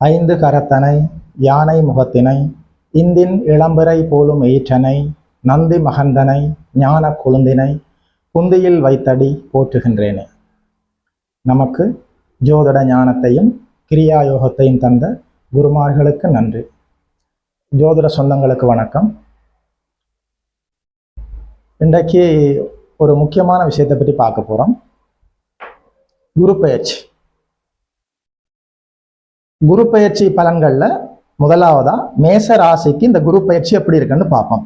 ஐந்து கரத்தனை யானை முகத்தினை இந்தின் இளம்பிறை போலும் ஈற்றனை நந்தி மகந்தனை ஞான கொழுந்தினை குந்தியில் வைத்தடி போற்றுகின்றேனே. நமக்கு ஜோதிட ஞானத்தையும் கிரியா யோகத்தையும் தந்த குருமார்களுக்கு நன்றி. ஜோதிட சொந்தங்களுக்கு வணக்கம். இன்றைக்கு ஒரு முக்கியமான விஷயத்தை பற்றி பார்க்க போகிறோம் குரு பயிற்சி குரு பயிற்சி பலன்களில் முதலாவதா மேச ராசிக்கு இந்த குரு பயிற்சி எப்படி இருக்குன்னு பார்ப்போம்.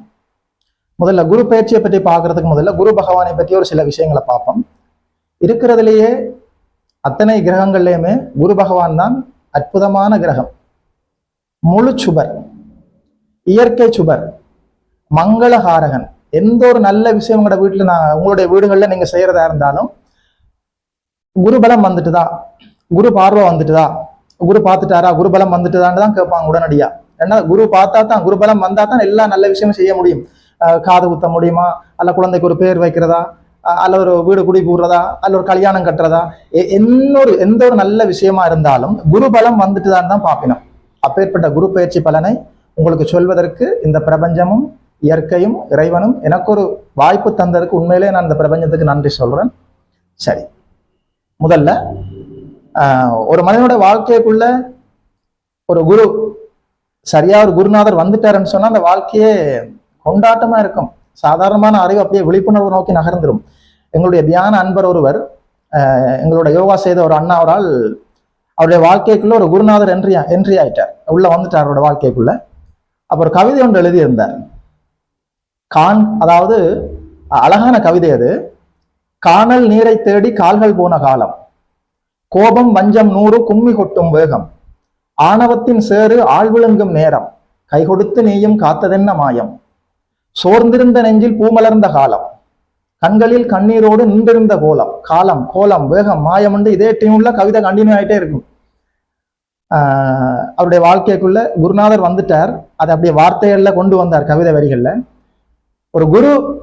முதல்ல குரு பயிற்சியை பற்றி பார்க்கறதுக்கு முதல்ல குரு பகவானை பற்றி ஒரு சில விஷயங்களை பார்ப்போம். இருக்கிறதுலேயே அத்தனை கிரகங்கள்லையுமே குரு பகவான் தான் அற்புதமான கிரகம். முழு சுபர் இயற்கை சுபர் மங்களஹாரகன் எந்த ஒரு நல்ல விஷயம் உங்களோட வீட்டில் நான் உங்களுடைய வீடுகளில் நீங்கள் செய்கிறதா இருந்தாலும் குரு பலம் வந்துட்டுதா? குரு பார்வை வந்துட்டுதா? குரு பார்த்துட்டாரா? குரு பலம் வந்துட்டுதான்னு தான் கேட்பாங்க உடனடியா. ஏன்னா குரு பார்த்தா தான் குருபலம் வந்தா தான் எல்லா நல்ல விஷயமும் செய்ய முடியும். காது குத்த முடியுமா? அல்ல குழந்தைக்கு ஒரு பேர் வைக்கிறதா? அல்ல ஒரு வீடு குடி கூடுறதா? அல்ல ஒரு கல்யாணம் கட்டுறதா? எ- என்ன ஒரு எந்த ஒரு நல்ல விஷயமா இருந்தாலும் குரு பலம் வந்துட்டுதான் தான் பார்ப்பினோம். அப்பேற்பட்ட குரு பயிற்சி பலனை உங்களுக்கு சொல்வதற்கு இந்த பிரபஞ்சமும் இயற்கையும் இறைவனும் எனக்கு ஒரு வாய்ப்பு தந்ததற்கு உண்மையிலே நான் இந்த பிரபஞ்சத்துக்கு நன்றி சொல்றேன். சரி. முதல்ல ஒரு மனிதனோட வாழ்க்கைக்குள்ள ஒரு குரு சரியா ஒரு குருநாதர் வந்துட்டாருன்னு சொன்னா அந்த வாழ்க்கையே கொண்டாட்டமா இருக்கும். சாதாரணமான அறிவு அப்படியே விழிப்புணர்வு நோக்கி நகர்ந்துடும் எங்களுடைய தியான அன்பர் ஒருவர் எங்களோட யோகா செய்த ஒரு அண்ணா அவரால் அவருடைய வாழ்க்கைக்குள்ள ஒரு குருநாதர் என்ட்ரி என்ட்ரி ஆயிட்டார். உள்ள வந்துட்டார் அவரோட வாழ்க்கைக்குள்ள. அப்ப ஒரு கவிதை ஒன்று எழுதியிருந்தார். கான் அதாவது அழகான கவிதை அது. காணல் நீரை தேடி கால்கள் போன காலம். கோபம் வஞ்சம் நூறு கும்மி கொட்டும் வேகம். ஆணவத்தின் சேறு ஆழ்விழுங்கும் நேரம். கை கொடுத்து நீயும் காத்ததென்ன மாயம்? சோர்ந்திருந்த நெஞ்சில் பூமலர்ந்த காலம். கண்களில் கண்ணீரோடு நின்றிருந்த கோலம். காலம் கோலம் வேகம் மாயம் என்று இதே டீம்ல கவிதை கண்டினியூ ஆயிட்டே இருக்கும். ஆஹ் அவருடைய வாழ்க்கைக்குள்ள குருநாதர் வந்துட்டார். அதை அப்படியே வார்த்தைகள்ல கொண்டு வந்தார் கவிதை வரிகள்ல. ஒரு குரு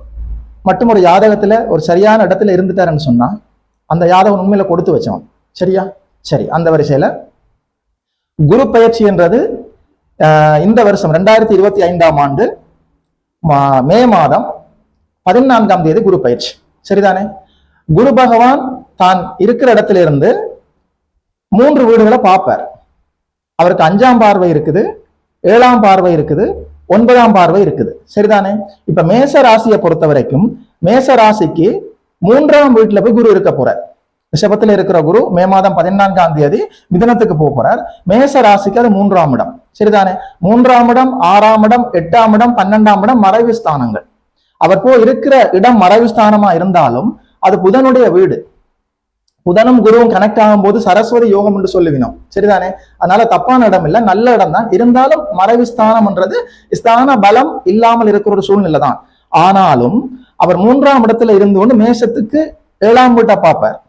மட்டும் ஒரு யாதகத்துல ஒரு சரியான இடத்துல இருந்துட்டாருன்னு சொன்னா அந்த யாதகம் உண்மையில கொடுத்து வச்சவன். சரியா? சரி அந்த வரிசையில. குரு பயிற்சி என்றது ஆஹ் இந்த வருஷம் ரெண்டாயிரத்தி இருபத்தி ஐந்தாம் ஆண்டு மா- மே மாதம் பதினான்காம் தேதி குரு பயிற்சி. சரிதானே? குரு பகவான் தான் இருக்கிற இடத்துல இருந்து மூன்று வீடுகளை பார்ப்பார். அவருக்கு அஞ்சாம் பார்வை இருக்குது ஏழாம் பார்வை இருக்குது ஒன்பதாம் பார்வை இருக்குது. சரிதானே? இப்ப மேச ராசியை பொறுத்த வரைக்கும் மேச ராசிக்கு மூன்றாம் வீட்டுல போய் குரு இருக்க போறார். ரிஷபத்தில் இருக்கிற குரு மே மாதம் பதினான்காம் தேதி மிதனத்துக்கு போக போறார். மேச ராசிக்கு அது மூன்றாம் இடம். சரிதானே? மூன்றாம் இடம் ஆறாம் இடம் எட்டாம் இடம் பன்னெண்டாம் இடம் மறைவு ஸ்தானங்கள். அவர் போய் இருக்கிற இடம் மறைவு ஸ்தானமா இருந்தாலும் அது புதனுடைய வீடு. புதனும் குருவும் கனெக்ட் ஆகும் போது சரஸ்வதி யோகம் என்று சொல்லுவினோம். சரிதானே? அதனால தப்பான இடம் இல்லை நல்ல இடம் தான். இருந்தாலும் மறைவு ஸ்தானம்ன்றது ஸ்தான பலம் இல்லாமல் இருக்கிற ஒரு சூழ்நிலை தான். ஆனாலும் அவர் மூன்றாம் இடத்துல இருந்து கொண்டு மேஷத்துக்கு ஏழாம் வீட்டை பார்ப்பார்.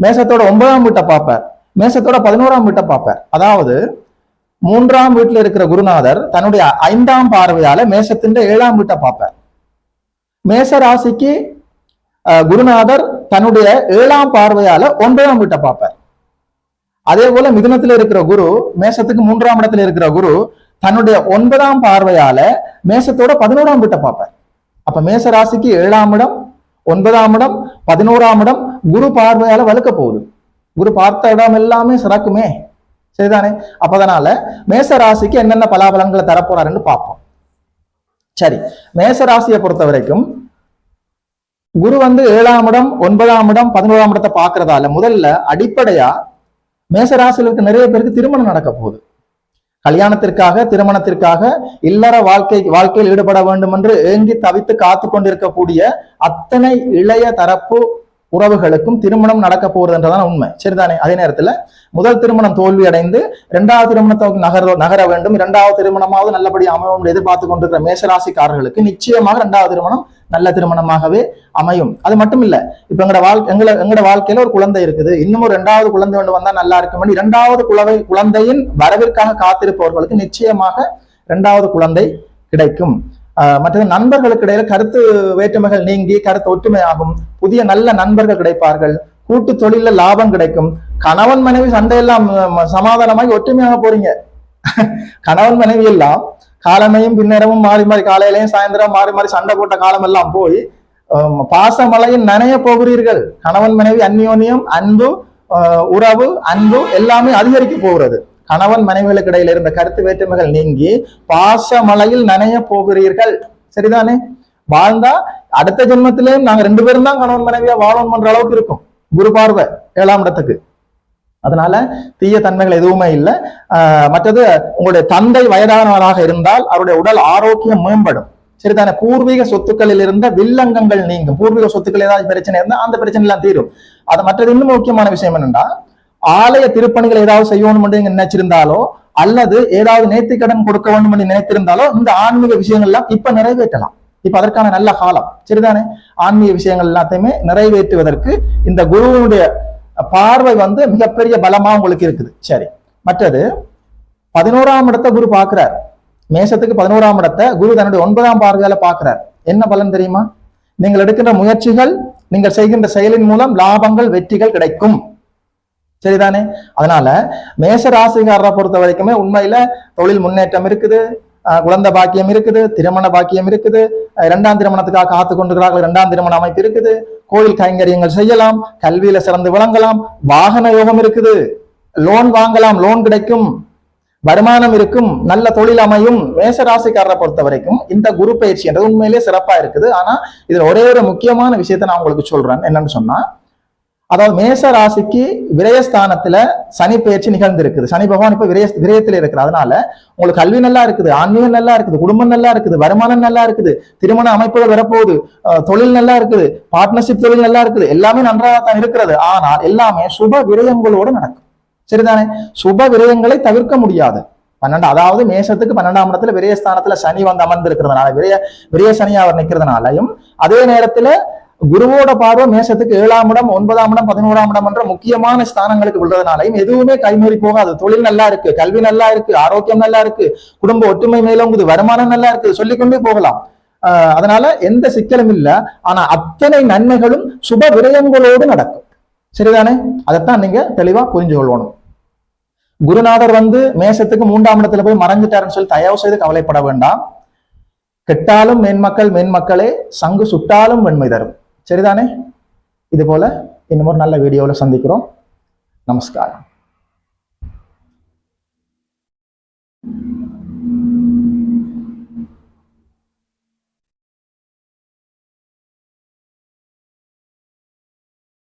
மேசத்தோட ஒன்பதாம் வீட்டை பார்ப்பார் மேசத்தோட பதினோராம் வீட்டை பார்ப்பார் அதாவது மூன்றாம் வீட்டுல இருக்கிற குருநாதர் தன்னுடைய ஐந்தாம் பார்வையால மேசத்தின் ஏழாம் வீட்டை பார்ப்பார் மேச ராசிக்கு அஹ், குருநாதர் தன்னுடைய ஏழாம் பார்வையால ஒன்பதாம் வீட்டை பார்ப்பார் அதே போல மிதுனத்துல இருக்கிற குரு மேசத்துக்கு மூன்றாம் இடத்துல இருக்கிற குரு தன்னுடைய ஒன்பதாம் பார்வையால மேசத்தோட பதினோராம் வீட்டை பார்ப்பார் அப்ப மேச ராசிக்கு ஏழாம் இடம் ஒன்பதாம் இடம் பதினோராம் இடம் குரு பார்வையால வலுக்க போகுது. குரு பார்த்த இடம் எல்லாமே சிறக்குமே. சரிதானே? அப்பதனால மேச ராசிக்கு என்னென்ன பலாபலங்களை தரப்போறாருன்னு பார்ப்போம். சரி மேச ராசியை பொறுத்த வரைக்கும் குரு வந்து ஏழாம் இடம் ஒன்பதாம் இடம் பதினோராம் இடத்தை பார்க்கறதால முதல்ல அடிப்படையா மேச இருக்க நிறைய பேருக்கு திருமணம் நடக்க போகுது. கல்யாணத்திற்காக திருமணத்திற்காக இல்லற வாழ்க்கை வாழ்க்கையில் ஈடுபட வேண்டும் என்று ஏங்கி தவித்து காத்து கொண்டிருக்கக்கூடிய அத்தனை இளைய தரப்பு உறவுகளுக்கும் திருமணம் நடக்க போறதுன்றதான உண்மை. சரிதானே? அதே நேரத்துல முதல் திருமணம் தோல்வி அடைந்து இரண்டாவது திருமணத்தை நகர நகர வேண்டும். இரண்டாவது திருமணமாவது நல்லபடி அமையும் எதிர்பார்த்து கொண்டிருக்கிற மேசராசிக்காரர்களுக்கு நிச்சயமாக இரண்டாவது திருமணம் நல்ல திருமணமாகவே அமையும். அது மட்டும் இல்ல இப்ப எங்கட வாழ்க்கை எங்களை எங்கட வாழ்க்கையில ஒரு குழந்தை இருக்குது. இன்னமும் இரண்டாவது குழந்தை ஒன்று வந்தா நல்லா இருக்கும். இரண்டாவது குழவை குழந்தையின் வரவிற்காக காத்திருப்பவர்களுக்கு நிச்சயமாக இரண்டாவது குழந்தை கிடைக்கும். ஆஹ் மற்றது நண்பர்களுக்கு இடையில கருத்து வேற்றுமைகள் நீங்கி கருத்து ஒற்றுமையாகும். புதிய நல்ல நண்பர்கள் கிடைப்பார்கள். கூட்டு தொழில லாபம் கிடைக்கும். கணவன் மனைவி சண்டையெல்லாம் சமாதானமாகி ஒற்றுமையாக போறீங்க. கணவன் மனைவி எல்லாம் காலமையும் பின்னரமும் மாறி மாறி காலையிலையும் சாயந்தரம் மாறி மாறி சண்டை போட்ட காலம் எல்லாம் போய் பாசமலையில் நனைய போகிறீர்கள். கணவன் மனைவி அந்யோன்யம் அன்பு உறவு அன்பு எல்லாமே அதிகரிக்க போகிறது. கணவன் மனைவிகளுக்கு இடையில இருந்த கருத்து வேற்றுமைகள் நீங்கி பாசமலையில் நனைய போகிறீர்கள். சரிதானே? வாழ்ந்தா அடுத்த ஜென்மத்திலேயும் நாங்க ரெண்டு பேரும் தான் கணவன் மனைவியா வாழணும் பண்ற அளவுக்கு இருக்கும். குரு பார்வை ஏழாம் இடத்துக்கு. அதனால தீய தன்மைகள் எதுவுமே இல்லை. ஆஹ் மற்றது உங்களுடைய தந்தை வயதானவராக இருந்தால் அவருடைய உடல் ஆரோக்கியம் மேம்படும். சரிதானே? பூர்வீக சொத்துக்களில் இருந்த வில்லங்கங்கள் நீங்கும். பூர்வீக சொத்துக்கள் ஏதாவது பிரச்சனை இருந்தால் அந்த பிரச்சனை எல்லாம் தீரும். அது மற்றது இன்னும் முக்கியமான விஷயம் என்னன்னா ஆலய திருப்பணிகள் ஏதாவது செய்யணும் நீங்க நினைச்சிருந்தாலோ அல்லது ஏதாவது நேர்த்தி கடன் கொடுக்க வேண்டும் என்று நினைத்திருந்தாலோ இந்த ஆன்மீக விஷயங்கள் எல்லாம் இப்ப நிறைவேற்றலாம். இப்ப அதற்கான நல்ல காலம். சரிதானே? ஆன்மீக விஷயங்கள் எல்லாத்தையுமே நிறைவேற்றுவதற்கு இந்த குருவினுடைய பார்வை வந்து மிகப்பெரிய பலமா உங்களுக்கு இருக்குது. சரி. மற்றது பதினோராம் இடத்தை குரு பார்க்கிறார். மேசத்துக்கு பதினோராம் இடத்தை குரு தன்னுடைய ஒன்பதாம் பார்வையால பார்க்கிறார். என்ன பலன் தெரியுமா? நீங்கள் எடுக்கின்ற முயற்சிகள் நீங்கள் செய்கின்ற செயலின் மூலம் லாபங்கள் வெற்றிகள் கிடைக்கும். சரிதானே? அதனால மேச ராசிகாரரை பொறுத்த வரைக்குமே உண்மையில தொழில் முன்னேற்றம் இருக்குது. குழந்தை பாக்கியம் இருக்குது திருமண பாக்கியம் இருக்குது. இரண்டாம் திருமணத்துக்காக காத்து கொண்டிருக்கிறார்கள் இரண்டாம் திருமண அமைப்பு இருக்குது. கோயில் கைங்கரியங்கள் செய்யலாம் கல்வியில சிறந்து விளங்கலாம் வாகன யோகம் இருக்குது. லோன் வாங்கலாம் லோன் கிடைக்கும். வருமானம் இருக்கும் நல்ல தொழில் அமையும். மேசராசிக்காரரை பொறுத்த வரைக்கும் இந்த குரு பயிற்சி என்றது உண்மையிலேயே சிறப்பா இருக்குது. ஆனா இதுல ஒரே ஒரு முக்கியமான விஷயத்த நான் உங்களுக்கு சொல்றேன். என்னன்னு சொன்னா அதாவது மேச ராசிக்கு விரயஸ்தானத்துல சனி பயிற்சி நிகழ்ந்திருக்குது. சனி பகவான் இப்ப விரய விரயத்துல இருக்கிற அதனால உங்களுக்கு கல்வி நல்லா இருக்குது ஆன்மீகம் நல்லா இருக்குது குடும்பம் நல்லா இருக்குது வருமானம் நல்லா இருக்குது திருமண அமைப்புகள் வரப்போகுது தொழில் நல்லா இருக்குது பார்ட்னர்ஷிப் தொழில் நல்லா இருக்குது. எல்லாமே நன்றாக தான் இருக்கிறது. ஆனால் எல்லாமே சுப விரயங்களோடு நடக்கும். சரிதானே? சுப விரயங்களை தவிர்க்க முடியாது. பன்னெண்டு அதாவது மேஷத்துக்கு பன்னெண்டாம் இடத்துல விரயஸ்தானத்துல சனி வந்து அமர்ந்து இருக்கிறதுனால விரய விரய சனி அவர் நிற்கிறதுனாலையும் அதே நேரத்துல குருவோட பார்வை மேசத்துக்கு ஏழாம் இடம் ஒன்பதாம் இடம் பதினோராம் இடம் என்ற முக்கியமான ஸ்தானங்களுக்கு விழுறதுனாலையும் எதுவுமே கைமீறி போகாது. தொழில் நல்லா இருக்கு கல்வி நல்லா இருக்கு ஆரோக்கியம் நல்லா இருக்கு குடும்ப ஒற்றுமை மேலோங்குது வருமானம் நல்லா இருக்கு சொல்லிக்கொண்டே போகலாம். ஆஹ் அதனால எந்த சிக்கலும் இல்ல. ஆனா அத்தனை நன்மைகளும் சுப விரயங்களோடு நடக்கும். சரிதானே? அதைத்தான் நீங்க தெளிவா புரிஞ்சு கொள்ளணும். குருநாதர் வந்து மேசத்துக்கு மூன்றாம் இடத்துல போய் மறைஞ்சிட்டாருன்னு சொல்லி தயவு செய்து கவலைப்பட வேண்டாம். கெட்டாலும் மென்மக்கள் மென்மக்களே சங்கு சுட்டாலும் வெண்மை தரும். சரிதானே? இது போல இன்னும் ஒரு நல்ல வீடியோவில் சந்திக்கிறோம். நமஸ்காரம்.